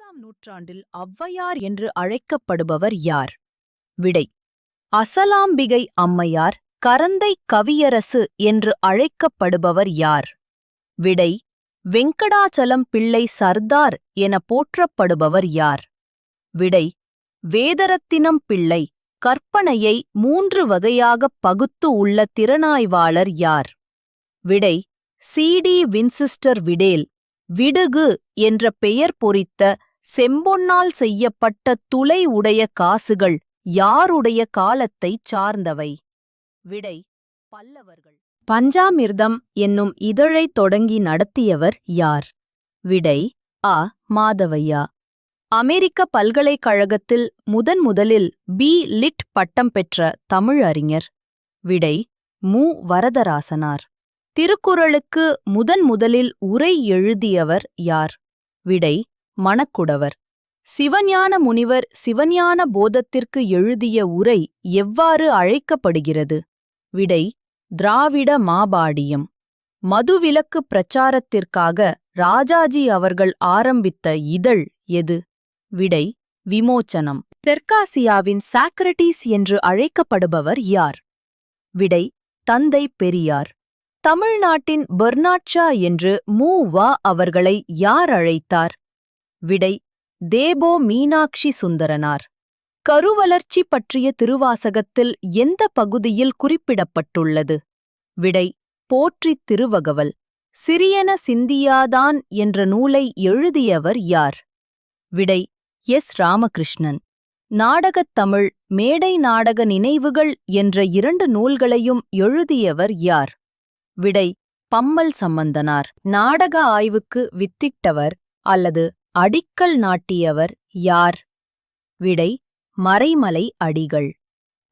இருபதாம் நூற்றாண்டில் ஔவையார் என்று அழைக்கப்படுபவர் யார்? விடை. அசலாம்பிகை அம்மையார் கரந்தை கவியரசு என்று அழைக்கப்படுபவர் யார்? விடை. வெங்கடாச்சலம் பிள்ளை சர்தார் என போற்றப்படுபவர் யார்? விடை. வேதரத்தினம் பிள்ளை கற்பனையை மூன்று வகையாகப் பகுத்து உள்ள திறனாய்வாளர் யார்? விடை. சிடி வின்சிஸ்டர் விடேல் விடுகு என்ற பெயர் பொறித்த செம்பொன்னால் செய்யப்பட்ட துளை உடைய காசுகள் யாருடைய காலத்தைச் சார்ந்தவை? விடை பல்லவர்கள். பஞ்சாமிர்தம் என்னும் இதழைத் தொடங்கி நடத்தியவர் யார்? விடை அ. மாதவையா. அமெரிக்க பல்கலைக்கழகத்தில் முதன் முதலில் பி. லிட் பட்டம் பெற்ற தமிழ் அறிஞர். விடை மு. வரதராசனார். திருக்குறளுக்கு முதன் முதலில் உரை எழுதியவர் யார்? விடை மணக்குடவர். சிவஞான முனிவர் சிவஞான போதத்திற்கு எழுதிய உரை எவ்வாறு அழைக்கப்படுகிறது? விடை திராவிட மாபாடியம். மதுவிலக்கு பிரச்சாரத்திற்காக ராஜாஜி அவர்கள் ஆரம்பித்த இதழ் எது? விடை விமோச்சனம். தெற்காசியாவின் சாக்ரட்டிஸ் என்று அழைக்கப்படுபவர் யார்? விடை தந்தை பெரியார். தமிழ்நாட்டின் பெர்னாட்ஷா என்று மு. வா. அவர்களை யார் அழைத்தார்? விடை தேபோ மீனாட்சி சுந்தரனார். கருவளர்ச்சி பற்றிய திருவாசகத்தில் எந்த பகுதியில் குறிப்பிடப்பட்டுள்ளது? விடை போற்றித் திருவகவல் சிறியன சிந்தியாதான் என்ற நூலை எழுதியவர் யார்? விடை எஸ். ராமகிருஷ்ணன். நாடகத் தமிழ் மேடை நாடக நினைவுகள் என்ற இரண்டு நூல்களையும் எழுதியவர் யார்? விடை பம்மல் சம்பந்தனார். நாடக ஆய்வுக்கு வித்திட்டவர் அல்லது அடிக்கல் நாட்டியவர் யார்? விடை மறைமலை அடிகள்.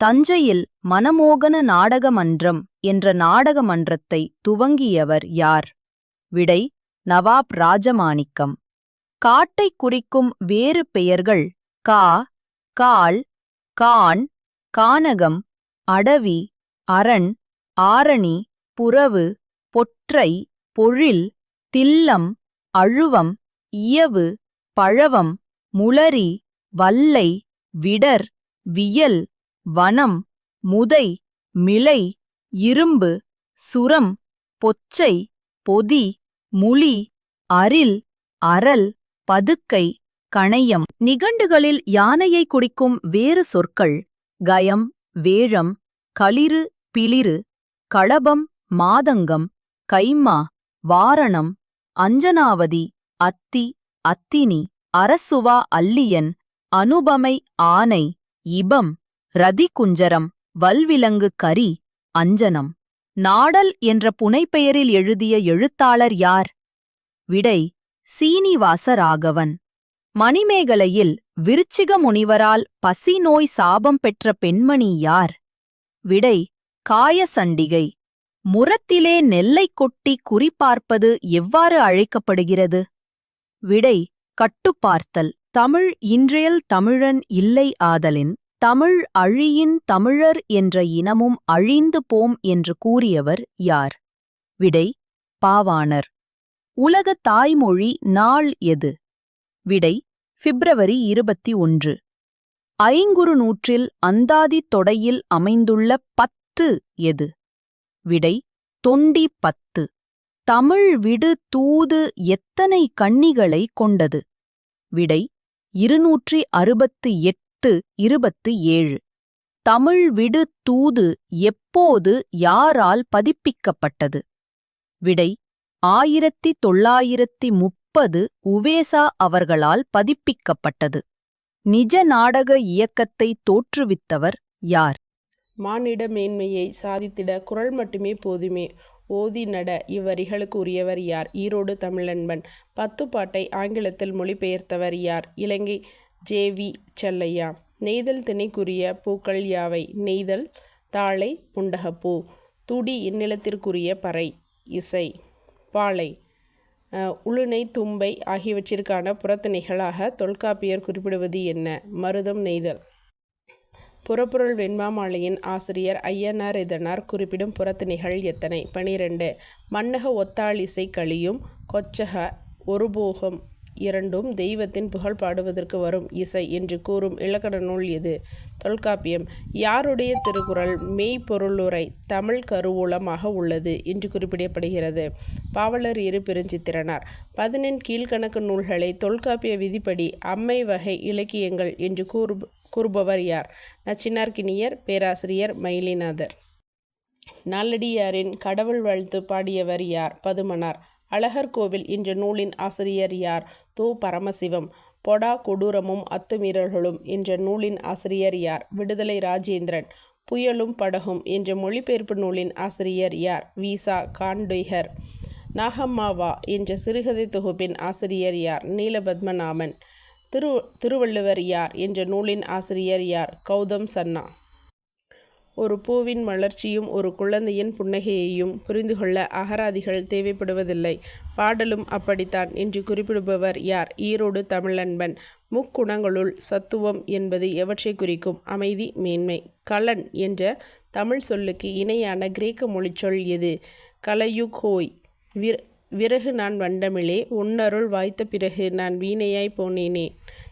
தஞ்சையில் மனமோகன நாடக மன்றம் என்ற நாடக மன்றத்தை துவங்கியவர் யார்? விடை நவாப் ராஜமாணிக்கம். காட்டைக் குறிக்கும் வேறு பெயர்கள் கா கால் கான் கானகம் அடவி அரண் ஆரணி புறவு பொற்றை பொழில் தில்லம் அழுவம் இயவு பழவம் முளரி வல்லை விடர் வியல் வனம் முதை மிளை இரும்பு சுரம் பொச்சை பொதி முளி அரில் அரல் பதுக்கை கணையம். நிகண்டுகளில் யானையை குடிக்கும் வேறு சொற்கள் கயம் வேழம் களிறு பிளிறு களபம் மாதங்கம் கைம்மா வாரணம் அஞ்சனாவதி. அத்தி அத்தினி அரசுவா அல்லியன் அனுபமை ஆனை இபம் ரதிகுஞ்சரம் வல்விலங்கு கரி அஞ்சனம். நாடல் என்ற புனைப்பெயரில் எழுதிய எழுத்தாளர் யார்? விடை சீனிவாச ராகவன் மணிமேகலையில் விருச்சிக முனிவரால் பசி நோய் சாபம் பெற்ற பெண்மணி யார்? விடை காயசண்டிகை. முரத்திலே நெல்லை கொட்டி குறிப்பார்ப்பது எவ்வாறு அழைக்கப்படுகிறது? விடை கட்டுப்பார்த்தல். தமிழ் இன்றையல் தமிழன் இல்லை ஆதலின் தமிழ் அழியின் தமிழர் என்ற இனமும் அழிந்து போம் என்று கூறியவர் யார்? விடை பாவாணர். உலக தாய்மொழி நாள் எது? விடை பிப்ரவரி இருபத்தி ஒன்று. ஐங்குறு நூற்றில் அந்தாதி தொடையில் அமைந்துள்ள பத்து எது? விடை தொண்டி பத்து. தமிழ் விடு தூது எத்தனை கன்னிகளை கொண்டது? விடை இருநூற்றி அறுபத்து எட்டு இருபத்து ஏழு. தமிழ் விடு தூது எப்போது யாரால் பதிப்பிக்கப்பட்டது? விடை ஆயிரத்தி தொள்ளாயிரத்தி முப்பது உவேசா அவர்களால் பதிப்பிக்கப்பட்டது. நிஜ நாடக இயக்கத்தை தோற்றுவித்தவர் யார்? மானிட மேன்மையை சாதித்திட குரல் மட்டுமே போதுமே. ஓதி நட இவ்வரிகளுக்கு உரியவர் யார்? ஈரோடு தமிழன்பன். பத்து பாட்டை ஆங்கிலத்தில் மொழிபெயர்த்தவர் யார்? Ilangai J V Chellaiah. நெய்தல் திணைக்குரிய பூக்கள் யாவை? நெய்தல் தாழை புண்டகப்பூ. துடி இந்நிலத்திற்குரிய பறை இசை. பாலை உளுணை உளுனை தும்பை ஆகியவற்றிற்கான புறத்திணைகளாக தொல்காப்பியர் குறிப்பிடுவது என்ன? மருதம் நெய்தல். புறப்பொருள் வெண்மாமாலையின் ஆசிரியர் ஐயனார் இதனார் குறிப்பிடும் புறத்திணைகள் எத்தனை? பனிரெண்டு. மன்னக ஒத்தாளிசை கழியும் கொச்சக ஒருபோகம் இரண்டும் தெய்வத்தின் புகழ் பாடுவதற்கு வரும் இசை என்று கூறும் இலக்கண நூல் எது? தொல்காப்பியம். யாருடைய திருக்குறள் மெய்ப்பொருளுரை தமிழ் கருவூலமாக உள்ளது என்று குறிப்பிடப்படுகிறது. பாவலர் இரு பெருஞ்சித்திரனார். பதினெண் கீழ்கணக்கு நூல்களை தொல்காப்பிய விதிப்படி அம்மை வகை இலக்கியங்கள் என்று கூறு கூறுபவர் யார்? நச்சினார்க்கினியர் பேராசிரியர் மயிலிநாதர். நாலடியாரின் கடவுள் வாழ்த்து பாடியவர் யார்? பதுமனார். அழகர் கோவில் என்ற நூலின் ஆசிரியர் யார்? தோ. பரமசிவம். பொடா கொடூரமும் அத்துமீறல்களும் என்ற நூலின் ஆசிரியர் யார்? விடுதலை ராஜேந்திரன். புயலும் படகும் என்ற மொழிபெயர்ப்பு நூலின் ஆசிரியர் யார்? வீசா காண்டொய்கர் நாகம்மாவா என்ற சிறுகதை தொகுப்பின் ஆசிரியர் யார்? நீலபத்மநாமன் திரு திருவள்ளுவர் யார் என்ற நூலின் ஆசிரியர் யார்? கௌதம் சன்னா. ஒரு பூவின் மலர்ச்சியும் ஒரு குழந்தையின் புன்னகையையும் புரிந்து கொள்ள அகராதிகள் தேவைப்படுவதில்லை. பாடலும் அப்படித்தான் என்று குறிப்பிடுபவர் யார்? ஈரோடு தமிழன்பன். முக்குணங்களுள் சத்துவம் என்பது எவற்றை குறிக்கும்? அமைதி மேன்மை. கலன் என்ற தமிழ் சொல்லுக்கு இணையான கிரேக்க மொழிச்சொல் எது? கலயுகோய் விர் விறகு நான் வண்டமிழே உன்னருள் வாய்த்த பிறகு நான் வீணையாய் போனேனே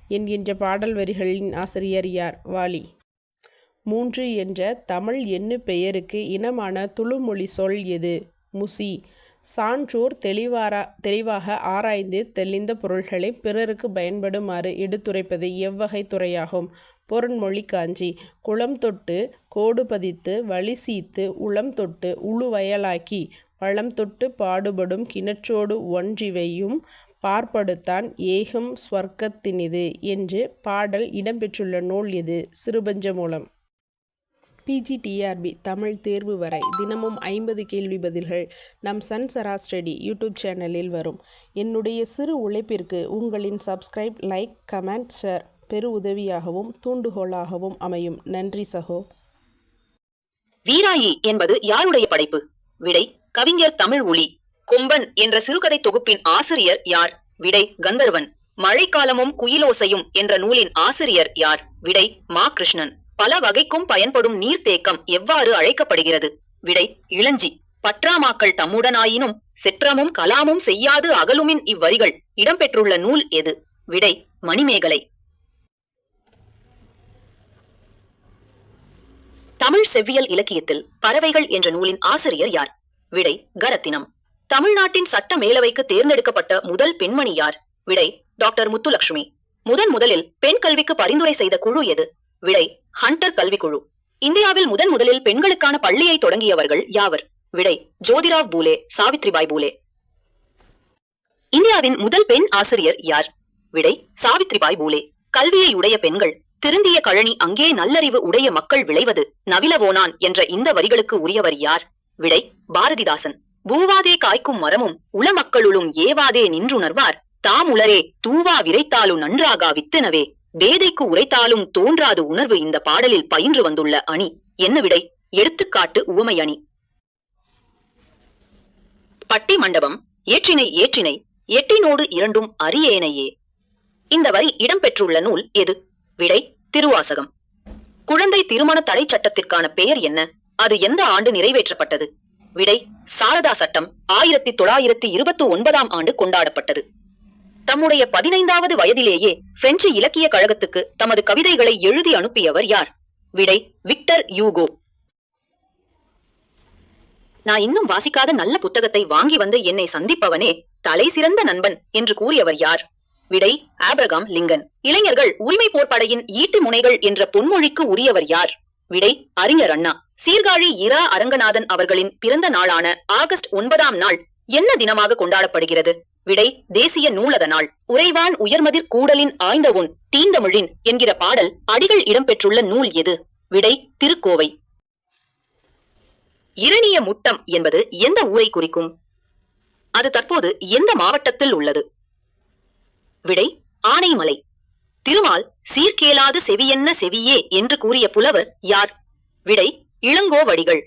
என்கின்ற பாடல் வரிகளின் ஆசிரியர் யார்? வாலி. மூன்று என்ற தமிழ் எண்ணு பெயருக்கு இனமான துளுமொழி சொல் எது? முசி. சான்றோர் தெளிவாரா தெளிவாக ஆராய்ந்து தெளிந்த பொருள்களை பிறருக்கு பயன்படுமாறு எடுத்துரைப்பது எவ்வகை துறையாகும்? பொருண்மொழி காஞ்சி. குளம் தொட்டு கோடு பதித்து வழி சீத்து உளம் தொட்டு உழுவயலாக்கி பழம் தொட்டு பாடுபடும் கிணற்றோடு ஒன்றிவையும் பார்ப்படுத்தான் ஏகம் ஸ்வர்க்கத்தினிது என்று பாடல் இடம்பெற்றுள்ள நூல் எது? சிறுபஞ்ச மூலம் பிஜிடிஆர்பி தமிழ் தேர்வு வரை தினமும் ஐம்பது கேள்வி பதில்கள் நம் சன் சராஸ்டடி யூடியூப் சேனலில் வரும். என்னுடைய சிறு உழைப்பிற்கு உங்களின் சப்ஸ்கிரைப் லைக் கமெண்ட் ஷேர் பெரு உதவியாகவும் தூண்டுகோலாகவும் அமையும். நன்றி சகோ. வீராயி என்பது யாருடைய படைப்பு? விடை கவிஞர் தமிழ் ஒளி கொம்பன் என்ற சிறுகதை தொகுப்பின் ஆசிரியர் யார்? விடை கந்தர்வன். மழைக்காலமும் குயிலோசையும் என்ற நூலின் ஆசிரியர் யார்? விடை மா. கிருஷ்ணன். பல வகைக்கும் பயன்படும் நீர்த்தேக்கம் எவ்வாறு அழைக்கப்படுகிறது? விடை இளஞ்சி. பற்றாமாக்கள் தம்முடனாயினும் செற்றமும் கலாமும் செய்யாது அகலுமின் இவ்வரிகள் இடம்பெற்றுள்ள நூல் எது? விடை மணிமேகலை. தமிழ் செவ்வியல் இலக்கியத்தில் பறவைகள் என்ற நூலின் ஆசிரியர் யார்? விடை கரத்தினம். தமிழ்நாட்டின் சட்ட மேலவைக்கு தேர்ந்தெடுக்கப்பட்ட முதல் பெண்மணி யார்? விடை டாக்டர் முத்துலட்சுமி முதன் முதலில் பெண் கல்விக்கு பரிந்துரை செய்த குழு எது? விடை ஹண்டர் கல்விக்குழு. இந்தியாவில் முதன் முதலில் பெண்களுக்கான பள்ளியை தொடங்கியவர்கள் யாவர்? விடை ஜோதிராவ் பூலே சாவித்ரிபாய் பூலே. இந்தியாவின் முதல் பெண் ஆசிரியர் யார்? விடை சாவித்ரிபாய் பூலே. கல்வியை உடைய பெண்கள் திருந்திய கழனி அங்கே நல்லறிவு உடைய மக்கள் விளைவது நவிலவோனான் என்ற இந்த வரிகளுக்கு உரியவர் யார்? விடை பாரதிதாசன். பூவாதே காய்க்கும் மரமும் உளமக்களுளும் ஏவாதே நின்றுணர்வார். தாம் உளரே தூவா விரைத்தாலும் நன்றாகா வித்தனவே. பேதைக்கு உரைத்தாலும் தோன்றாது உணர்வு இந்த பாடலில் பயின்று வந்துள்ள அணி. என்ன விடை? எடுத்துக்காட்டு உவமை அணி. பட்டி மண்டபம் ஏற்றினை ஏற்றினை எட்டினோடு இரண்டும் அரியேனையே. இந்த வரி இடம்பெற்றுள்ள நூல் எது? விடை திருவாசகம். குழந்தை திருமண தடை சட்டத்திற்கான பெயர் என்ன? அது எந்த ஆண்டு நிறைவேற்றப்பட்டது? விடை சாரதா சட்டம் ஆயிரத்தி தொள்ளாயிரத்தி இருபத்தி ஒன்பதாம் ஆண்டு கொண்டாடப்பட்டது. தம்முடைய பதினைந்தாவது வயதிலேயே பிரெஞ்சு இலக்கிய கழகத்துக்கு தமது கவிதைகளை எழுதி அனுப்பியவர் யார்? விடை விக்டர் யூகோ நான் இன்னும் வாசிக்காத நல்ல புத்தகத்தை வாங்கி வந்து என்னை சந்திப்பவனே தலை சிறந்த நண்பன் என்று கூறியவர் யார்? விடை ஆப்ரகாம் லிங்கன். இளைஞர்கள் உரிமை போர்ப்படையின் ஈட்டு முனைகள் என்ற பொன்மொழிக்கு உரியவர் யார்? விடை அறிஞர் அண்ணா. சீர்காழி இரா அரங்கநாதன் அவர்களின் பிறந்த நாளான ஆகஸ்ட் ஒன்பதாம் நாள் என்ன தினமாக கொண்டாடப்படுகிறது? விடை தேசிய நூலக நாள். உறைவான் உயர்மதிர் கூடலின் ஆய்ந்த உன் தீந்தமிழின் என்கிற பாடல் அடிகள் இடம்பெற்றுள்ள நூல் எது? விடை திருக்கோவை. இரணிய முட்டம் என்பது எந்த ஊரை குறிக்கும்? அது தற்போது எந்த மாவட்டத்தில் உள்ளது? விடை ஆனைமலை. திருமால் சீர்கேளாது செவியென்ன செவியே என்று கூறிய புலவர் யார்? விடை இளங்கோவடிகள்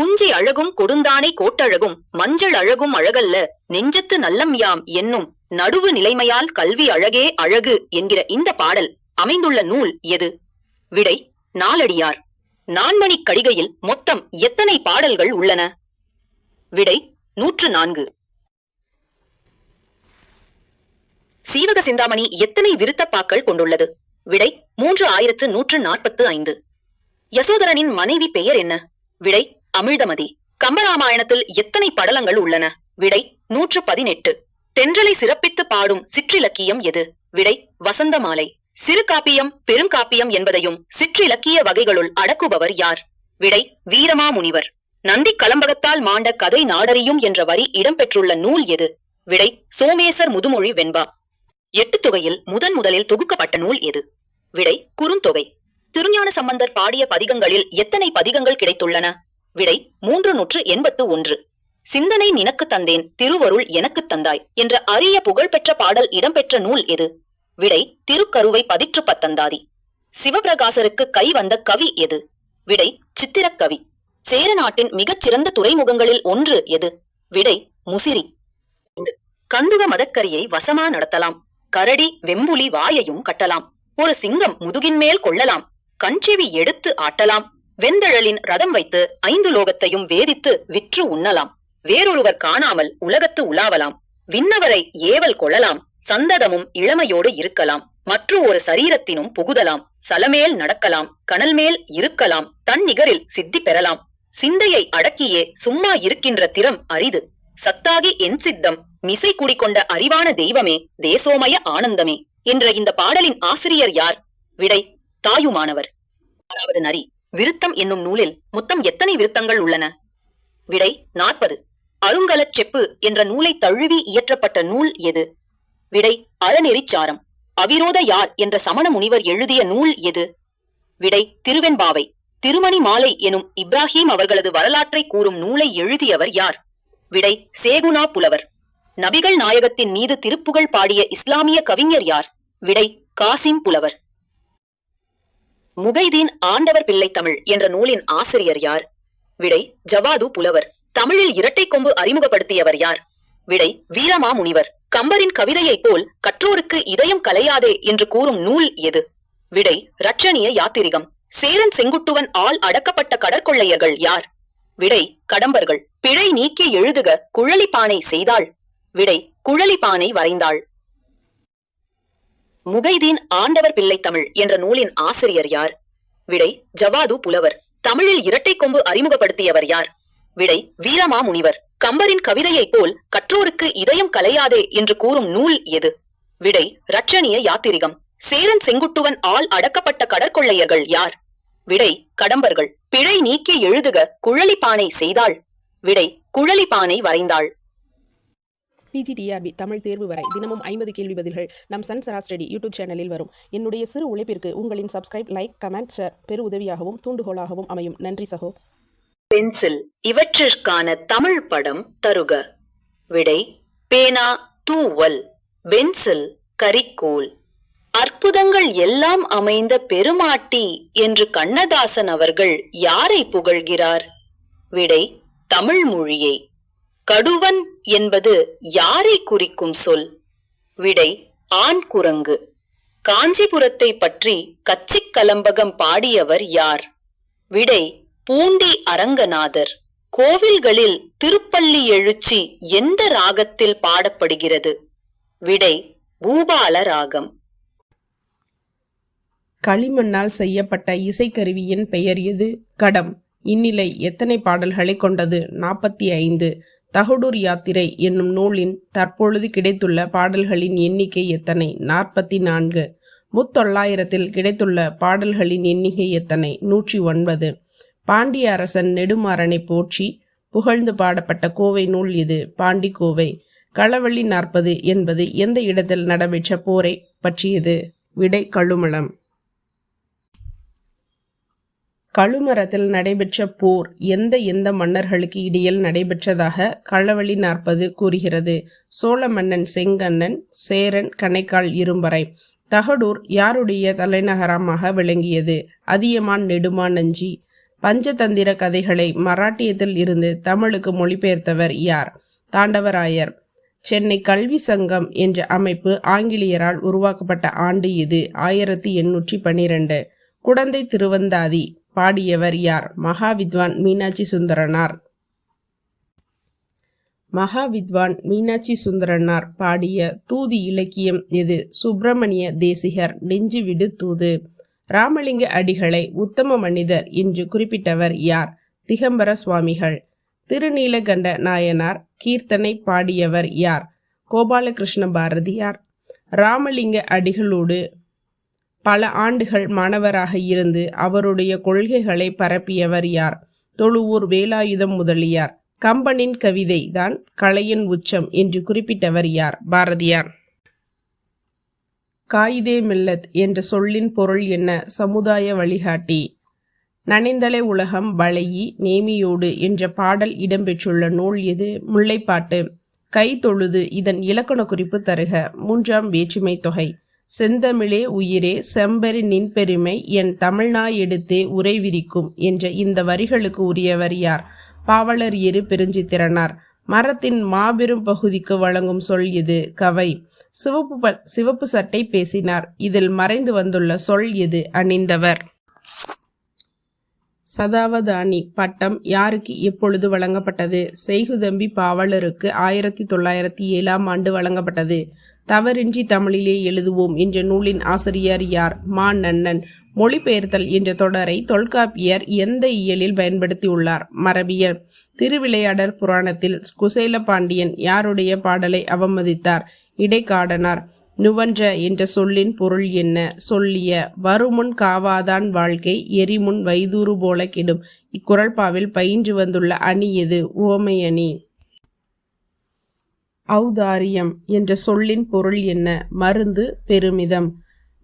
குஞ்சி அழகும் கொடுந்தானை கோட்டழகும் மஞ்சள் அழகும் அழகல்ல நெஞ்சத்து நல்லம் யாம் என்னும் நடுவு நிலைமையால் கல்வி அழகே அழகு என்கிற இந்த பாடல் அமைந்துள்ள நூல் எது? விடை நாலடியார். நான்மணிக் கடிகையில் மொத்தம் எத்தனை பாடல்கள் உள்ளன? விடை நூற்று நான்கு. சீவக சிந்தாமணி எத்தனை விருத்தப்பாக்கள் கொண்டுள்ளது? விடை மூன்று ஆயிரத்து நூற்று நாற்பத்து ஐந்து. யசோதரனின் மனைவி பெயர் என்ன? விடை அமிழ்தமதி. கம்பராமாயணத்தில் எத்தனை படலங்கள் உள்ளன? விடை நூற்று பதினெட்டு தென்றலை சிறப்பித்து பாடும் சிற்றிலக்கியம் எது? விடை வசந்த மாலை சிறு காப்பியம் பெருங்காப்பியம் என்பதையும் சிற்றிலக்கிய வகைகளுள் அடக்குபவர் யார்? விடை வீரமாமுனிவர். நந்தி கலம்பகத்தால் மாண்ட கதை நாடறியும் என்ற வரி இடம்பெற்றுள்ள நூல் எது? விடை சோமேசர் முதுமொழி வெண்பா. எட்டு தொகையில் முதன் முதலில் தொகுக்கப்பட்ட நூல் எது? விடை குறுந்தொகை. திருஞான சம்பந்தர் பாடிய பதிகங்களில் எத்தனை பதிகங்கள் கிடைத்துள்ளன? விடை மூன்று நூற்று எண்பத்து ஒன்று. சிந்தனை நினக்கு தந்தேன் திருவருள் எனக்குத் தந்தாய் என்ற அரிய புகழ்பெற்ற பாடல் இடம்பெற்ற நூல் எது? விடை திருக்கருவை பதிற்று பத்தந்தாதி. சிவபிரகாசருக்கு கை வந்த கவி எது? விடை சித்திரக்கவி. சேர நாட்டின் மிகச் சிறந்த துறைமுகங்களில் ஒன்று எது? விடை முசிறி. கந்துக மதக்கரியை வசமா நடத்தலாம். கரடி வெம்புலி வாயையும் கட்டலாம். ஒரு சிங்கம் முதுகின் மேல் கொள்ளலாம். கஞ்செவி எடுத்து ஆட்டலாம். வெந்தழலின் ரதம் வைத்து ஐந்து லோகத்தையும் வேதித்து விற்று உண்ணலாம். வேறொருவர் காணாமல் உலகத்து உலாவலாம். விண்ணவரை ஏவல் கொள்ளலாம். சந்ததமும் இளமையோடு இருக்கலாம். மற்ற ஒரு சரீரத்தினும் புகுதலாம். சலமேல் நடக்கலாம். கனல் மேல் இருக்கலாம். தன் நிகரில் சித்தி பெறலாம். சிந்தையை அடக்கியே சும்மா இருக்கின்ற திறம் அரிது. சத்தாகி என் சித்தம் மிசை குடிக்கொண்ட அறிவான தெய்வமே தேசோமய ஆனந்தமே. என்ற இந்த பாடலின் ஆசிரியர் யார்? விடை தாயுமானவர். அதாவது நரி. விருத்தம் என்னும் நூலில் மொத்தம் எத்தனை விருத்தங்கள் உள்ளன? விடை நாற்பது. அருங்கலச் செப்பு என்ற நூலை தழுவி இயற்றப்பட்ட நூல் எது? விடை அறநெறிச்சாரம். அவிரோத யார் என்ற சமண முனிவர் எழுதிய நூல் எது? விடை திருவெண்பாவை. திருமணி மாலை எனும் இப்ராஹிம் அவர்களது வரலாற்றை கூறும் நூலை எழுதியவர் யார்? விடை சேகுனா புலவர். நபிகள் நாயகத்தின் மீது திருப்புகழ் பாடிய இஸ்லாமிய கவிஞர் யார்? விடை காசிம் புலவர். முகைதீன் ஆண்டவர் பிள்ளை தமிழ் என்ற நூலின் ஆசிரியர் யார்? விடை ஜவாது புலவர். தமிழில் இரட்டை கொம்பு அறிமுகப்படுத்தியவர் யார்? விடை வீரமா முனிவர். கம்பரின் கவிதையைப் போல் கற்றோருக்கு இதயம் கலையாதே என்று கூறும் நூல் எது? விடை ரட்சணிய யாத்திரிகம். சேரன் செங்குட்டுவன் ஆள் அடக்கப்பட்ட கடற்கொள்ளையர்கள் யார்? விடை கடம்பர்கள். பிழை நீக்கி எழுதுக குழலிப்பானை செய்தாள். விடை குழலிப்பானை வரைந்தாள். முகைதீன் ஆண்டவர் பிள்ளை தமிழ் என்ற நூலின் ஆசிரியர் யார்? விடை ஜவாது புலவர். தமிழில் இரட்டை கொம்பு அறிமுகப்படுத்தியவர் யார்? விடை வீரமா முனிவர். கம்பரின் கவிதையைப் போல் கற்றோருக்கு இதயம் கலையாதே என்று கூறும் நூல் எது? விடை ரட்சணிய யாத்திரிகம். சேரன் செங்குட்டுவன் ஆள் அடக்கப்பட்ட கடற்கொள்ளையர்கள் யார்? விடை கடம்பர்கள். பிழை நீக்கி எழுதுக குழலிப்பானை செய்தாள். விடை குழலிப்பானை வரைந்தாள். பிஜிடிஆர்பி தமிழ் தேர்வு வரை தினமும் ஐம்பது கேள்வி பதில்கள் நம் சன் சராஸ்டடி யூடியூப் சேனலில் வரும். என்னுடைய சிறு உழைப்பிற்கு உங்களின் சப்ஸ்கிரைப் லைக் கமெண்ட் ஷேர் பெரு உதவியாகவும் தூண்டுகோலாகவும் அமையும். நன்றி சகோ. பென்சில் இவற்றிற்கான தமிழ் படம் தருக. விடை பேனா தூவல் பென்சில் கரிக்கோல். அற்புதங்கள் எல்லாம் அமைந்த பெருமாட்டி என்று கண்ணதாசன் அவர்கள் யாரை புகழ்கிறார்? விடை தமிழ் மொழியை. கடுவன் என்பது யாரை குறிக்கும் சொல்? விடை ஆண் குரங்கு. காஞ்சிபுரத்தை பற்றி கச்சிக் கலம்பகம் பாடியவர் யார்? விடை பூண்டி அரங்கநாதர். கோவில்களில் திருப்பள்ளி எழுச்சி எந்த ராகத்தில் பாடப்படுகிறது? விடை பூபால ராகம். களிமண்ணால் செய்யப்பட்ட இசைக்கருவியின் பெயர் எது? கடம். இந்நிலை எத்தனை பாடல்களை கொண்டது? நாற்பத்தி ஐந்து. தகடூர் யாத்திரை என்னும் நூலின் தற்பொழுது கிடைத்துள்ள பாடல்களின் எண்ணிக்கை எத்தனை? நாற்பத்தி நான்கு முத்தொள்ளாயிரத்தில் கிடைத்துள்ள பாடல்களின் எண்ணிக்கை எத்தனை? நூற்றி ஒன்பது பாண்டிய அரசன் நெடுமாறனை போற்றி புகழ்ந்து பாடப்பட்ட கோவை நூல் இது. பாண்டி கோவை களவள்ளி நாற்பது என்பது எந்த இடத்தில் நடைபெற்ற போரை பற்றியது? விடை கழுமளம் கழுமரத்தில் நடைபெற்ற போர் எந்த எந்த மன்னர்களுக்கு இடையில் நடைபெற்றதாக களவழி நாற்பது கூறுகிறது. சோழ மன்னன் செங்கண்ணன் சேரன் கணைக்கால் இரும்பறை. தகடூர் யாருடைய தலைநகரமாக விளங்கியது? அதியமான் நெடுமான் நஞ்சி. பஞ்சதந்திர கதைகளை மராட்டியத்தில் இருந்து தமிழுக்கு மொழிபெயர்த்தவர் யார்? தாண்டவராயர். சென்னை கல்வி சங்கம் என்ற அமைப்பு ஆங்கிலேயரால் உருவாக்கப்பட்ட ஆண்டு இது ஆயிரத்தி எண்ணூற்றி பனிரெண்டு குடந்தை திருவந்தாதி. பாடியவர் யார்? மகாவித்வான் மீனாட்சி சுந்தரனார். மகாவித்வான் மீனாட்சி சுந்தரனார் பாடிய தூதி இலக்கியம் எது? சுப்பிரமணிய தேசிகர் நெஞ்சுவிடு தூது. ராமலிங்க அடிகளை உத்தம மனிதர் என்று குறிப்பிட்டவர் யார்? திகம்பர சுவாமிகள். திருநீலகண்ட நாயனார் கீர்த்தனை பாடியவர் யார்? கோபாலகிருஷ்ண பாரதியார். ராமலிங்க அடிகளோடு பல ஆண்டுகள் மாணவராக இருந்து அவருடைய கொள்கைகளை பரப்பியவர் யார்? தொழுவூர் வேலாயுதம் முதலியார். கம்பனின் கவிதை தான் கலையின் உச்சம் என்று குறிப்பிட்டவர் யார்? பாரதியார். காயிதே மில்லத் என்ற சொல்லின் பொருள் என்ன? சமுதாய வழிகாட்டி. நனைந்தலை உலகம் வளையி நேமியோடு என்ற பாடல் இடம்பெற்றுள்ள நூல் எது? முல்லைப்பாட்டு. கை தொழுது இதன் இலக்கண குறிப்பு தருக. மூன்றாம் வேற்றுமை தொகை. செந்தமிழே உயிரே செம்பரி நின்பெருமை என் தமிழ்நாய் எடுத்தே உரை விரிக்கும் என்ற இந்த வரிகளுக்கு உரியவர் யார்? பாவலர் இரு பெருஞ்சித்திரனார். மரத்தின் மாபெரும் பகுதிக்கு வழங்கும் சொல் இது கவை. சிவப்பு ப சிவப்பு சட்டை பேசினார். இதில் மறைந்து வந்துள்ள சொல் இது அணிந்தவர். சதாவதானி பட்டம் யாருக்கு எப்பொழுது வழங்கப்பட்டது? செய்குதம்பி பாவலருக்கு ஆயிரத்தி தொள்ளாயிரத்தி ஏழாம் ஆண்டு வழங்கப்பட்டது. தவறின்றி தமிழிலே எழுதுவோம் என்ற நூலின் ஆசிரியர் யார்? மா. நன்னன். மொழிபெயர்த்தல் என்ற தொடரை தொல்காப்பியர் எந்த இயலில் பயன்படுத்தியுள்ளார்? மரபியல் திருவிளையாடற் புராணத்தில் குசேல பாண்டியன் யாருடைய பாடலை அவமதித்தார்? இடைக்காடனார். நுவன்ற என்ற சொல்லின் பொருள் என்ன? சொல்லிய வருமுன் காவாதான் வாழ்க்கை எரிமுன் வைதூறு போல கெடும். இக்குரல்பாவில் பயின்று வந்துள்ள அணி எது? உவமை அணி. ஔதாரியம் என்ற சொல்லின் பொருள் என்ன? மருந்து பெருமிதம்.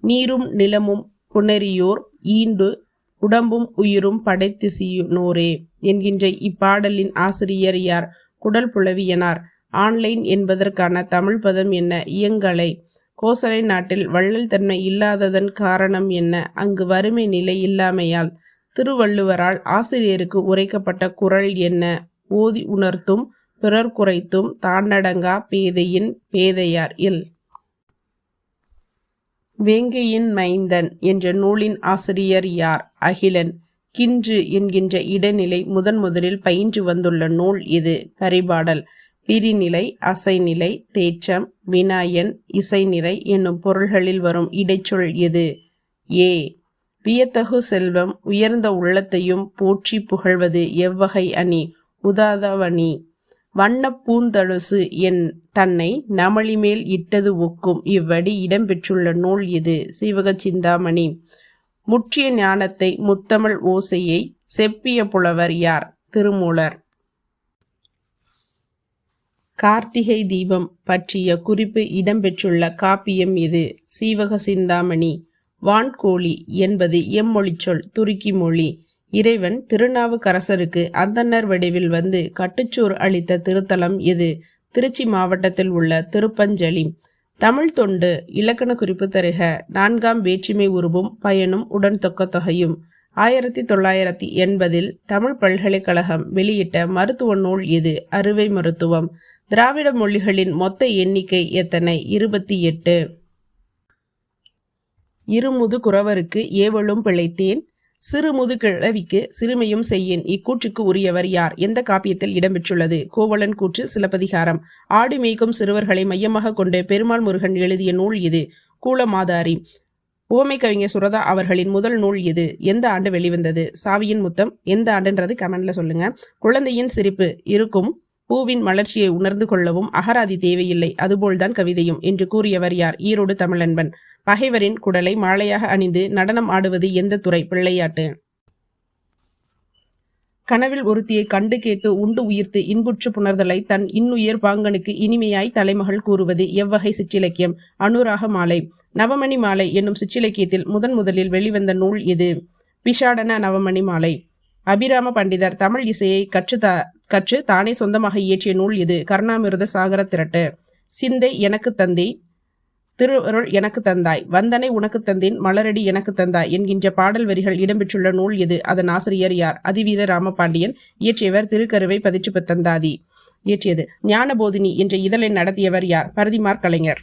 நீரும் நிலமும் புணரியோர் ஈண்டு உடம்பும் உயிரும் படைத்திசியுனோரே என்கின்ற இப்பாடலின் ஆசிரியர் யார்? குடல் புலவியனார். ஆன்லைன் என்பதற்கான தமிழ் பதம் என்ன? இயங்கலை. கோசலை நாட்டில் வள்ளல் தன்மை இல்லாததன் காரணம் என்ன? அங்கு வறுமை நிலை இல்லாமையால் திருவள்ளுவரால் ஆசிரியருக்கு உரைக்கப்பட்ட குரல் என்ன? ஓதி உணர்த்தும் பிறர் குறைத்தும் தாண்டடங்கா பேதையின் பேதையார் இல். வேங்கையின் மைந்தன் என்ற நூலின் ஆசிரியர் யார்? அகிலன். கின்று என்கின்ற இடைநிலை முதன் முதலில் பயின்று வந்துள்ள நூல் இது. பரிபாடல். பிரிநிலை அசைநிலை தேற்றம் வினாயன் இசைநிறை என்னும் பொருள்களில் வரும் இடைச்சொல் எது? ஏ. வியத்தகு செல்வம் உயர்ந்த உள்ளத்தையும் போற்றி புகழ்வது எவ்வகை அணி? உதாதவணி. வண்ண பூந்தழுசு என் தன்னை நமளிமேல் இட்டது ஒக்கும். இவ்வடி இடம்பெற்றுள்ள நூல் இது சீவக சிந்தாமணி. முற்றிய ஞானத்தை முத்தமிழ் ஓசையை செப்பிய புலவர் யார்? திருமூலர். கார்த்திகை தீபம் பற்றிய குறிப்பு இடம்பெற்றுள்ள காப்பியம் இது. சீவக சிந்தாமணி. வான்கோழி என்பது எம்மொழிச்சொல் துருக்கி மொழி. இறைவன் திருநாவுக்கரசருக்கு அந்தனர் வடிவில் வந்து கட்டுச்சோர் அளித்த திருத்தலம் இது. திருச்சி மாவட்டத்தில் உள்ள திருப்பஞ்சலி. தமிழ் தொண்டு இலக்கண குறிப்பு தருக. நான்காம் வேற்றுமை உருவும் பயனும் உடன் தொக்க தொகையும். ஆயிரத்தி தொள்ளாயிரத்தி எண்பதில் தமிழ் பல்கலைக்கழகம் வெளியிட்ட மருத்துவ நூல் இது. அறுவை மருத்துவம். திராவிட மொழிகளின் மொத்த எண்ணிக்கை எத்தனை? இருபத்தி எட்டு. இருமுது குறவருக்கு ஏவலும் பிழைத்தேன். சிறுமுது கிழவிக்கு சிறுமையும் செய்யேன். இக்கூற்றுக்கு உரியவர் யார்? எந்த காப்பியத்தில் இடம்பெற்றுள்ளது? கோவலன் கூற்று சிலப்பதிகாரம். ஆடு மேய்க்கும் சிறுவர்களை மையமாக கொண்டு பெருமாள் முருகன் எழுதிய நூல் இது. கூலமாதாரி உவமை கவிஞர் சுரதா அவர்களின் முதல் நூல் இது. எந்த ஆண்டு வெளிவந்தது? சாவியின் முத்தம். எந்த ஆண்டுன்றது கமெண்ட்ல சொல்லுங்க. குழந்தையின் சிரிப்பு. இருக்கும். பூவின் மலர்ச்சியை உணர்ந்து கொள்ளவும் அகராதி தேவையில்லை. அதுபோல்தான் கவிதையும். என்று கூறியவர் யார்? ஈரோடு தமிழன்பன். பகைவரின் குடலை மாலையாக அணிந்து நடனம் ஆடுவது எந்த துறை? பிள்ளையாட்டு. கனவில் ஒருத்தியை கண்டு கேட்டு உண்டு உயிர்த்து இன்புற்று புணர்தலை தன் இன்னுயிர் பாங்கனுக்கு இனிமையாய் தலைமகள் கூறுவது எவ்வகை சிற்றிலக்கியம். அனுராக மாலை. நவமணி மாலை என்னும் சிற்றிலக்கியத்தில் முதன் முதலில் வெளிவந்த நூல் இது பிஷாடன நவமணி மாலை. அபிராம பண்டிதர் தமிழ் இசையை கற்று த கற்று தானே சொந்தமாக இயற்றிய நூல் இது. கருணாமிருத சாகர திரட்டு. சிந்தை எனக்கு தந்தி திருவருள் எனக்கு தந்தாய் வந்தனை உனக்கு தந்தேன் மலரடி எனக்கு தந்தாய் என்கின்ற பாடல் வரிகள் இடம்பெற்றுள்ள நூல் எது அதன் ஆசிரியர் யார்? அதிவீர ராமபாண்டியன் இயற்றியவர் திருக்கருவை பதிற்று தந்தாதி இயற்றியது ஞானபோதினி என்ற இதழை நடத்தியவர் யார்? பரதிமார் கலைஞர்.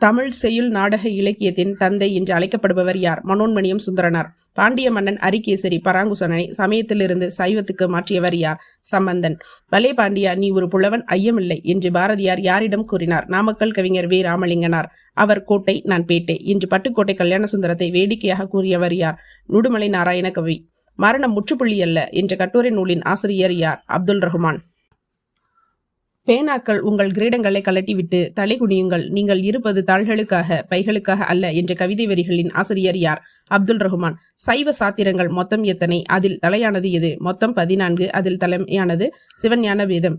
தமிழ் செய்யுள் நாடக இலக்கியத்தின் தந்தை என்று அழைக்கப்படுபவர் யார்? மனோன்மணியம் சுந்தரனார். பாண்டிய மன்னன் அரிகேசரி பராங்குசனை சமயத்திலிருந்து சைவத்துக்கு மாற்றியவர் யார்? சம்பந்தன். பலே பாண்டியா நீ ஒரு புலவன் ஐயமில்லை என்று பாரதியார் யாரிடம் கூறினார். நாமக்கல் கவிஞர் வே. ராமலிங்கனார். அவர் கோட்டை நான் பேட்டை என்று பட்டுக்கோட்டை கல்யாண சுந்தரத்தை வேடிக்கையாக கூறியவர் யார்? நுடுமலை நாராயண கவி. மரணம் முற்றுப்புள்ளி அல்ல என்ற கட்டுரை நூலின் ஆசிரியர் யார்? அப்துல் ரஹ்மான். பேனாக்கள் உங்கள் கிரீடங்களை கலட்டிவிட்டு தலை குனியுங்கள். நீங்கள் இருப்பது தாள்களுக்காக பைகளுக்காக அல்ல என்ற கவிதை வரிகளின் ஆசிரியர் யார்? அப்துல் ரஹ்மான். சைவ சாத்திரங்கள் மொத்தம் எத்தனை? அதில் தலையானது எது? மொத்தம் பதினான்கு. அதில் தலைமையானது சிவஞான வேதம்.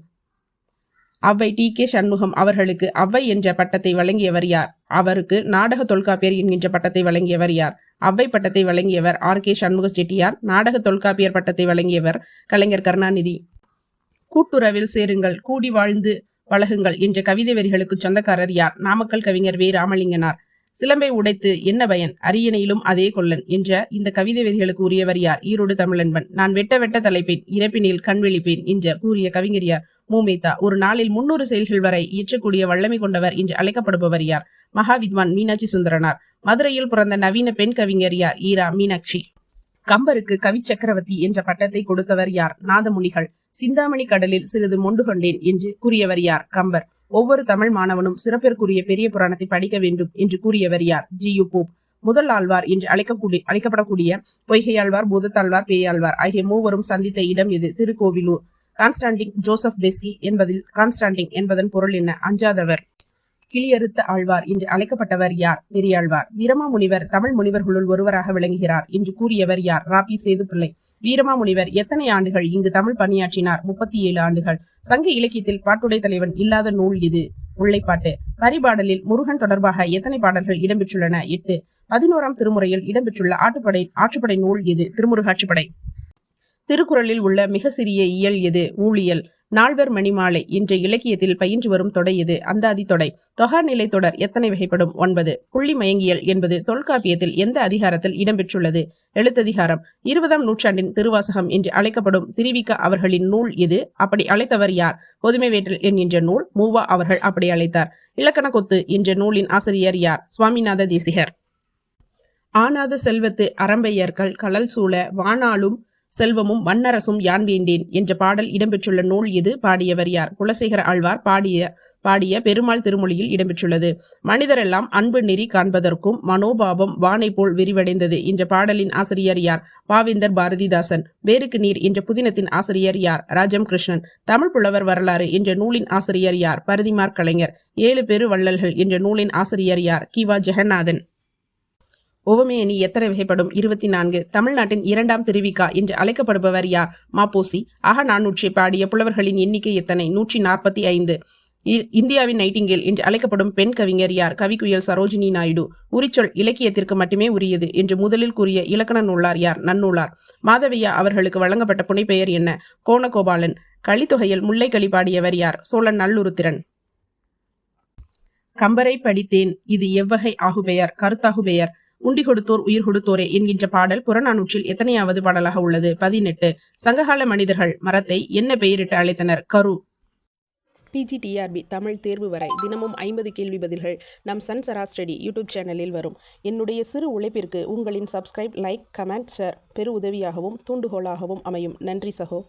அவ்வை டி. கே. சண்முகம் அவர்களுக்கு அவ்வை என்ற பட்டத்தை வழங்கியவர் யார்? அவருக்கு நாடக தொல்காப்பியர் என்கின்ற பட்டத்தை வழங்கியவர் யார்? அவ்வை பட்டத்தை வழங்கியவர் ஆர். கே. சண்முக செட்டியார். நாடக தொல்காப்பியர் பட்டத்தை வழங்கியவர் கலைஞர் கருணாநிதி. கூட்டுறவில் சேருங்கள் கூடி வாழ்ந்து பழகுங்கள் என்ற கவிதை வரிகளுக்கு சொந்தக்காரர் யார்? நாமக்கல் கவிஞர் வே. ராமலிங்கனார். சிலம்பை உடைத்து என்ன பயன்? அரியணையிலும் அதே கொல்லன் என்ற இந்த கவிதை வரிகளுக்கு உரியவர் யார்? ஈரோடு தமிழன்பன். நான் வெட்ட வெட்ட தலைப்பேன் இறப்பினில் கண் விழிப்பேன் என்ற கூறிய கவிஞர் யார்? மூமேதா ஒரு நாளில் முன்னூறு செயல்கள் வரை இயற்றக்கூடிய வல்லமை கொண்டவர் என்று அழைக்கப்படுபவர் யார்? மகாவித்வான் மீனாட்சி சுந்தரனார். மதுரையில் பிறந்த நவீன பெண் கவிஞர் யார்? ஈரா மீனாட்சி. கம்பருக்கு கவி சக்கரவர்த்தி என்ற பட்டத்தை கொடுத்தவர் யார்? நாதமுனிகள். சிந்தாமணி கடலில் சிறிது மொண்டு கொண்டேன் என்று கூறியவர் யார்? கம்பர். ஒவ்வொரு தமிழ் மாணவனும் சிறப்பிற்குரிய பெரிய புராணத்தை படிக்க வேண்டும் என்று கூறியவர் யார்? ஜி. யு. போப். முதல் ஆழ்வார் என்று அழைக்கக்கூடிய அழைக்கப்படக்கூடிய பொய்கையாழ்வார் பூதத்தாழ்வார் பேயாழ்வார் ஆகிய மூவரும் சந்தித்த இடம் எது திருக்கோவிலூர். கான்ஸ்டாண்டிங் ஜோசப் பெஸ்கி என்பதில் கான்ஸ்டாண்டிங் என்பதன் பொருள் என்ன? அஞ்சாதவர். கிளியறுத்த ஆழ்வார் என்று அழைக்கப்பட்டவர் யார்? பெரியாழ்வார். வீரமாமுனிவர் தமிழ் முனிவர்களுள் ஒருவராக விளங்குகிறார் என்று கூறியவர் யார்? ராபி சேதுப்பிள்ளை. வீரமாமுனிவர் எத்தனை ஆண்டுகள் இங்கு தமிழ் பணியாற்றினார்? முப்பத்தி ஏழு ஆண்டுகள். சங்க இலக்கியத்தில் பாட்டுடை தலைவன் இல்லாத நூல் இது. முல்லைப்பாட்டு. பரிபாடலில் முருகன் தொடர்பாக எத்தனை பாடல்கள் இடம்பெற்றுள்ளன? எட்டு. பதினோராம் திருமுறையில் இடம்பெற்றுள்ள ஆட்டுப்படை ஆற்றுப்படை நூல் எது திருமுருகாற்றுப்படை. திருக்குறளில் உள்ள மிக சிறிய இயல் எது? ஊழியல். நால்வர் மணிமாலை இன்று இலக்கியத்தில் பயின்று வரும் தொடை இது. அந்தாதி தொடை. தொகாநிலை தொடர் எத்தனை வகைப்படும்? ஒன்பது. புள்ளி மயங்கியல் என்பது தொல்காப்பியத்தில் எந்த அதிகாரத்தில் இடம்பெற்றுள்ளது? எழுத்ததிகாரம். இருபதாம் நூற்றாண்டின் திருவாசகம் என்று அழைக்கப்படும் திருவிக்க அவர்களின் நூல் இது. அப்படி அழைத்தவர் யார்? பொதுமை வேட்டல் என்கின்ற நூல். மூவா அவர்கள் அப்படி அழைத்தார். இலக்கண கொத்து என்ற நூலின் ஆசிரியர் யார்? சுவாமிநாத தேசிகர். ஆனாத செல்வத்து அறம்பையர்கள் கடல் சூழ வானாலும் செல்வமும் வண்ணரசும் யான் வேண்டேன் என்ற பாடல் இடம்பெற்றுள்ள நூல் இது பாடியவர் யார்? குலசேகர ஆழ்வார் பாடிய பாடிய பெருமாள் திருமொழியில் இடம்பெற்றுள்ளது. மனிதரெல்லாம் அன்பு நெறி காண்பதற்கும் மனோபாவம் வானை போல் விரிவடைந்தது என்ற பாடலின் ஆசிரியர் யார்? பாவேந்தர் பாரதிதாசன். வேருக்கு நீர் என்ற புதினத்தின் ஆசிரியர் யார்? ராஜம் கிருஷ்ணன். தமிழ் புலவர் வரலாறு என்ற நூலின் ஆசிரியர் யார்? பரதிமார் கலைஞர். ஏழு பெரு வள்ளல்கள் என்ற நூலின் ஆசிரியர் யார்? கிவா ஜெகநாதன். ஓவமே அணி எத்தனை வகைப்படும்? இருபத்தி நான்கு தமிழ்நாட்டின் இரண்டாம் திருவிக்கா என்று அழைக்கப்படுபவர் யார்? மாப்போசி. அக நானூற்றி பாடிய புலவர்களின் எண்ணிக்கை எத்தனை? நூற்றி நாற்பத்தி ஐந்து. இ- இந்தியாவின் நைட்டிங்கேல் என்று அழைக்கப்படும் பெண் கவிஞர் யார்? கவிக்குயல் சரோஜினி நாயுடு. உரிச்சொல் இலக்கியத்திற்கு மட்டுமே உரியது என்று முதலில் கூறிய இலக்கண நூலார் யார்? நன்னூலார். மாதவையா அவர்களுக்கு வழங்கப்பட்ட புனைப்பெயர் என்ன? கோணகோபாலன். களித்தொகையில் முல்லை களி பாடியவர் யார்? சோழன் நல்லுருத்திரன். கம்பரை படித்தேன். இது எவ்வகை ஆகுபெயர்? கருத்தாகுபெயர். உண்டி கொடுத்தோர் உயிர் கொடுத்தோரே என்கின்ற பாடல் புறநானூற்றில் எத்தனையாவது பாடலாக உள்ளது? பதினெட்டு. சங்ககால மனிதர்கள் மரத்தை என்ன பெயரிட்டு அழைத்தனர்? கரு. பிஜிடிஆர்பி தமிழ் தேர்வு வரை தினமும் ஐம்பது கேள்வி பதில்கள் நம் சன் சரா ஸ்டடி யூடியூப் சேனலில் வரும். என்னுடைய சிறு உழைப்பிற்கு உங்களின் சப்ஸ்கிரைப் லைக் கமெண்ட் ஷேர் பெரு உதவியாகவும் தூண்டுகோலாகவும் அமையும். நன்றி சகோ.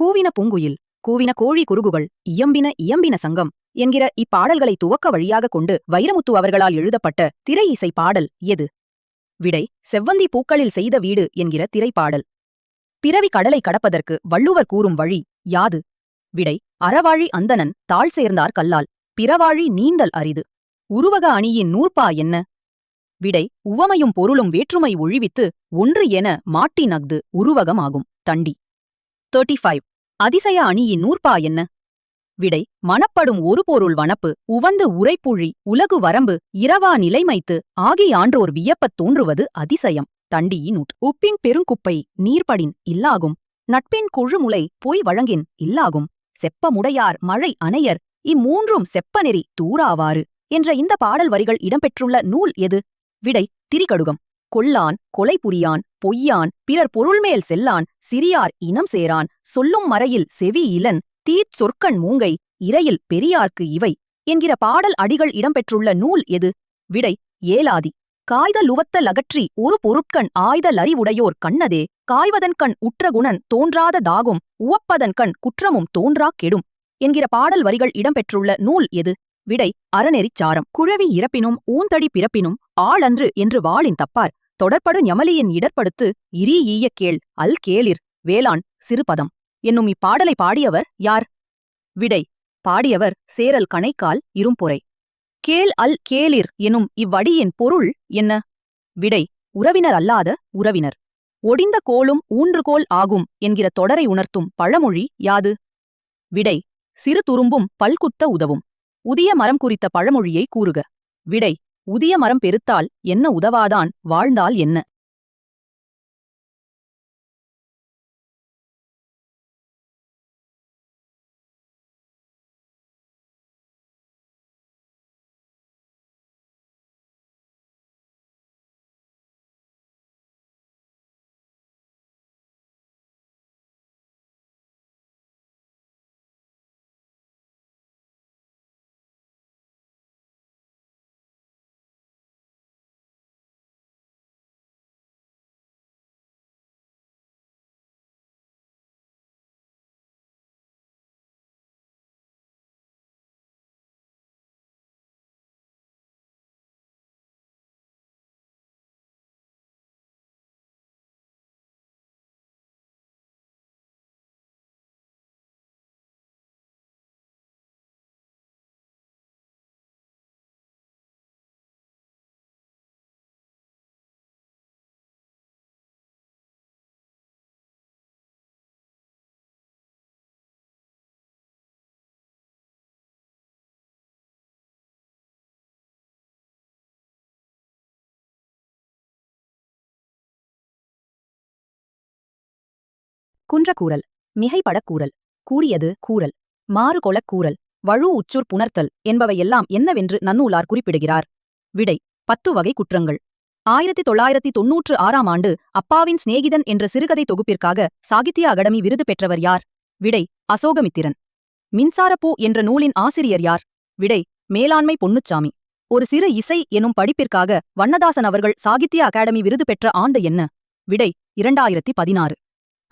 கூவின பூங்குயில் கூவின கோழி குருகுகள் இயம்பின இயம்பின சங்கம் என்கிற இப்பாடல்களை துவக்க வழியாக கொண்டு வைரமுத்து அவர்களால் எழுதப்பட்ட திரை இசை பாடல் எது? விடை செவ்வந்தி பூக்களில் செய்த வீடு என்கிற திரைப்பாடல். பிறவி கடலை கடப்பதற்கு வள்ளுவர் கூறும் வழி யாது? விடை அறவாழி அந்தணன் தாழ் சேர்ந்தார் கல்லால் பிறவாழி நீந்தல் அரிது. உருவக அணியின் நூற்பா என்ன? விடை உவமையும் பொருளும் வேற்றுமை ஒழிவித்து ஒன்று என மாட்டி நஃது உருவகமாகும் தண்டி. தேர்ட்டி ஃபைவ் அதிசய அணியின் நூற்பா என்ன? விடை மணப்படும் ஒரு பொருள் வனப்பு உவந்து உரைப்புழி உலகு வரம்பு இரவா நிலைமைத்து ஆகியான்றோர் வியப்பத் தோன்றுவது அதிசயம். தண்டியினூட் உப்பின் பெருங்குப்பை நீர்படின் இல்லாகும். நட்பின் குழுமுலை பொய் வழங்கின் இல்லாகும். செப்பமுடையார் மழை அணையர் இம்மூன்றும் செப்பநெறி தூராவாறு. என்ற இந்த பாடல் வரிகள் இடம்பெற்றுள்ள நூல் எது? விடை திரிகடுகம். கொல்லான் கொலை புரியான் பொய்யான் பிறர் பொருள்மேல் செல்லான் சிறியார் இனம் சேரான் சொல்லும் மறையில் செவி இலன் தீச் சொற்கண் மூங்கை இறையில் பெரியார்க்கு இவை. என்கிற பாடல் அடிகள் இடம்பெற்றுள்ள நூல் எது? விடை ஏலாதி. காய்தலுவத்த அகற்றி ஒரு பொருட்கண் ஆய்தலறிவுடையோர் கண்ணதே. காய்வதன்கண் உற்றகுணன் தோன்றாத தாகும் உவப்பதன்கண் குற்றமும் தோன்றாக் கெடும். என்கிற பாடல் வரிகள் இடம்பெற்றுள்ள நூல் எது? விடை அறநெறிச்சாரம் குழவி இறப்பினும் ஊந்தடி பிறப்பினும் ஆளன்று என்று வாளின் தப்பார். தொடர்படு ஞமலியின் இடர்படுத்து இரி ஈய கேள் அல் கேளிர் வேளாண் சிறுபதம். என்னும் இப்பாடலை பாடியவர் யார்? விடை பாடியவர் சேரல் கணைக்கால் இரும்பொறை கேள் அல் கேளிர் எனும் இவ்வடியின் பொருள் என்ன? விடை உறவினர் அல்லாத உறவினர். ஒடிந்த கோளும் ஊன்றுகோல் ஆகும் என்கிற தொடரை உணர்த்தும் பழமொழி யாது? விடை சிறு துரும்பும் பல்குத்த உதவும். உதிய மரம் குறித்த பழமொழியை கூறுக. விடை உதிய மரம் பெருத்தால் என்ன உதவாதான் வாழ்ந்தால் என்ன? குன்றக்கூறல் மிகைப்படக் கூறல் கூறியது கூறல் மாறுகொளக் கூறல் வழு உச்சுர் புணர்த்தல் என்பவையெல்லாம் என்னவென்று நன்னூலார் குறிப்பிடுகிறார். விடை பத்து வகை குற்றங்கள். ஆயிரத்தி தொள்ளாயிரத்தி தொன்னூற்று ஆறாம் ஆண்டு அப்பாவின் சிநேகிதன் என்ற சிறுகதை தொகுப்பிற்காக சாகித்ய அகாடமி விருது பெற்றவர் யார்? விடை அசோகமித்திரன். மின்சாரப்பூ என்ற நூலின் ஆசிரியர் யார்? விடை மேலாண்மை பொன்னுச்சாமி. ஒரு சிறு இசை எனும் படிப்பிற்காக வண்ணதாசன் அவர்கள் சாகித்ய அகாடமி விருது பெற்ற ஆண்டு என்ன? விடை இரண்டாயிரத்தி பதினாறு.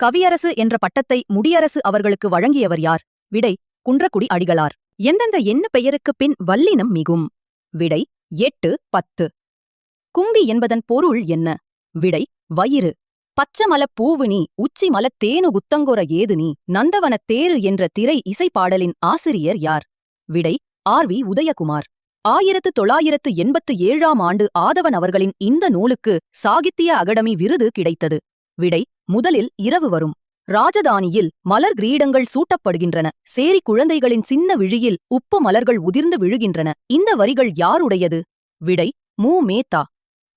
கவியரசு என்ற பட்டத்தை முடியரசு அவர்களுக்கு வழங்கியவர் யார்? விடை குன்றக்குடி அடிகளார். எந்தெந்த என்ன பெயருக்குப் பின் வல்லினம் மிகும்? விடை எட்டு பத்து. கும்பி என்பதன் பொருள் என்ன? விடை வயிறு. பச்சமலப் பூவு நீ உச்சி மலத் தேனு குத்தங்கோர ஏது நீ நந்தவனத் தேரு என்ற திரை இசைப்பாடலின் ஆசிரியர் யார்? விடை ஆர். வி. உதயகுமார். ஆயிரத்து தொள்ளாயிரத்து எண்பத்து ஏழாம் ஆண்டு ஆதவன் அவர்களின் இந்த நூலுக்கு சாகித்ய அகாடமி விருது கிடைத்தது. விடை முதலில் இரவு வரும். ராஜதானியில் மலர் கிரீடங்கள் சூட்டப்படுகின்றன. சேரி குழந்தைகளின் சின்ன விழியில் உப்பு மலர்கள் உதிர்ந்து விழுகின்றன. இந்த வரிகள் யாருடையது? விடை மு. மேத்தா.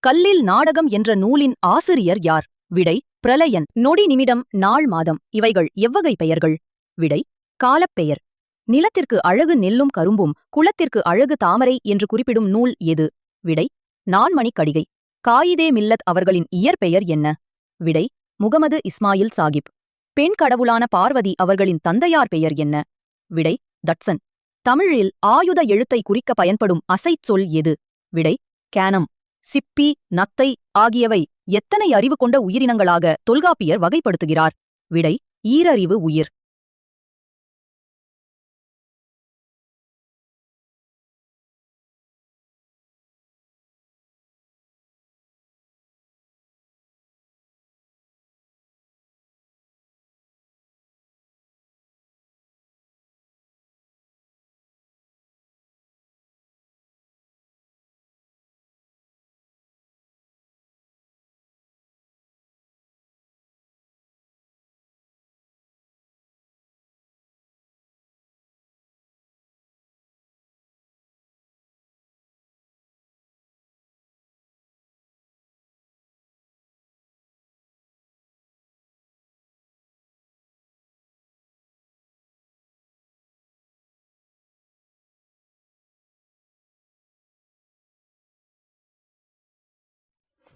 கல்லில் நாடகம் என்ற நூலின் ஆசிரியர் யார்? விடை பிரளயன். நொடி நிமிடம் நாள் மாதம். இவைகள் எவ்வகை பெயர்கள்? விடை காலப்பெயர். நிலத்திற்கு அழகு நெல்லும் கரும்பும் குளத்திற்கு அழகு தாமரை என்று குறிப்பிடும் நூல் எது? விடை நான்மணிக் கடிகை காயிதே மில்லத் அவர்களின் இயற்பெயர் என்ன? விடை முகமது இஸ்மாயில் சாகிப். பெண் கடவுளான பார்வதி அவர்களின் தந்தையார் பெயர் என்ன? விடை தட்சன். தமிழில் ஆயுத எழுத்தை குறிக்க பயன்படும் அசைச் சொல் எது? விடை கேனம். சிப்பி நத்தை ஆகியவை எத்தனை அறிவு கொண்ட உயிரினங்களாக தொல்காப்பியர் வகைப்படுத்துகிறார்? விடை ஈரறிவு உயிர்.